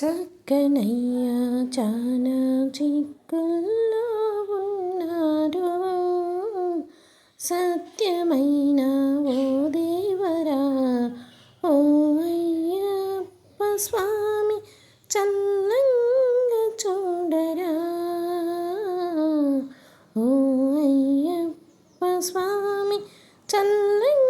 చక్కనయ్య చానా చిక్కుల్లో ఉన్నారు సత్యమైన ఓ దేవరా ఓ అయ్యప్ప స్వామి చల్లంగా చూడరా ఓ అయ్యప్ప స్వామి చల్లంగా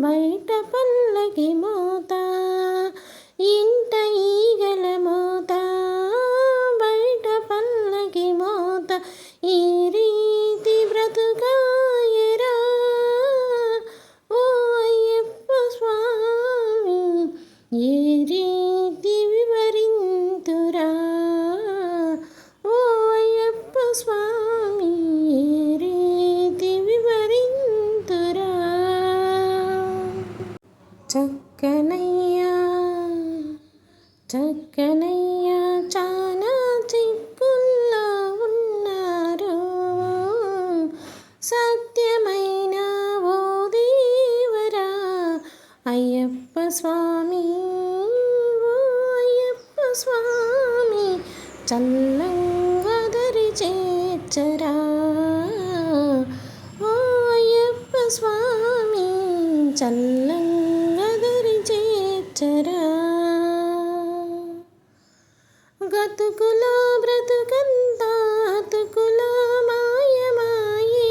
బయట పల్లకి మోత ఇంట ఈగల మోత బయట పల్లకి మోత ఈ చక్కనయ్యా చక్కనయ్యా చాలా చిక్కుల్లో ఉన్నారు. సత్యమైన ఓ దేవరా అయ్యప్ప స్వామి ఓ అయ్యప్ప స్వామి చల్లంగా దరి చేర్చరా ఓ అయ్యప్ప స్వామి చల్లంగా చేర్చరా గతుకుల బ్రతుకంతా అతుకుల మాయమాయే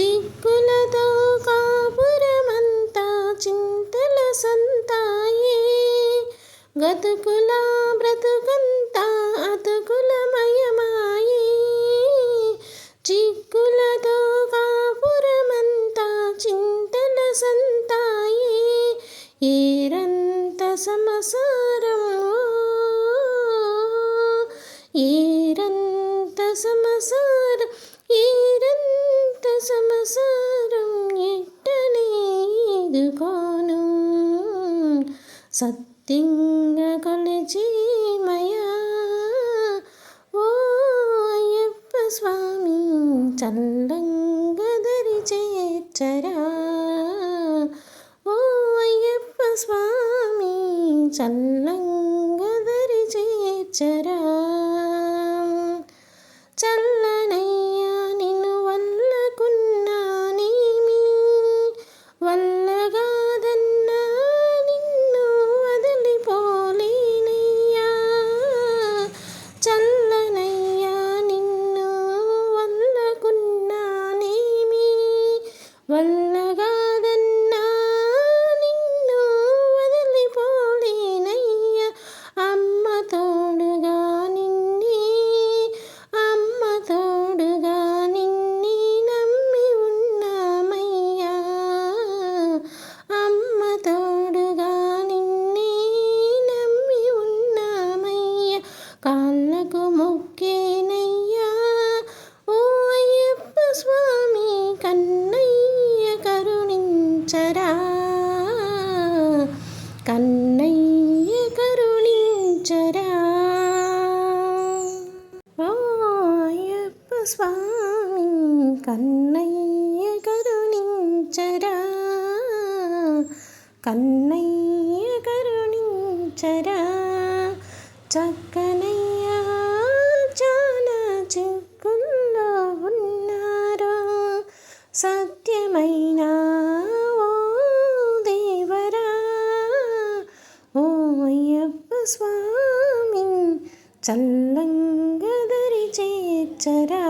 చిక్కులతో కాపురమంతా చింతల సంతాయే. గతుకుల బ్రతుకంతా అతుకుల మయమాయే చిక్కులతో కాపురమంతా చింతల సంతాయే. ఏ సమసారం ఏరంత సమసారం ఏరంత సమసారం సత్యంగ సత్యంగా కొలిచిమయా ఓ అయ్యప్ప స్వామి చల్ల చల్లంగా స్వామి కన్నయ్య కరుణించరా కన్నయ్య కరుణించరా తీర్చరా చక్కనయ్యా చాలా చిక్కుల్లో ఉన్నారు సత్యమైన ఓ దేవరా ఓ అయ్యప్ప స్వామి చల్లంగదరి చేర్చరా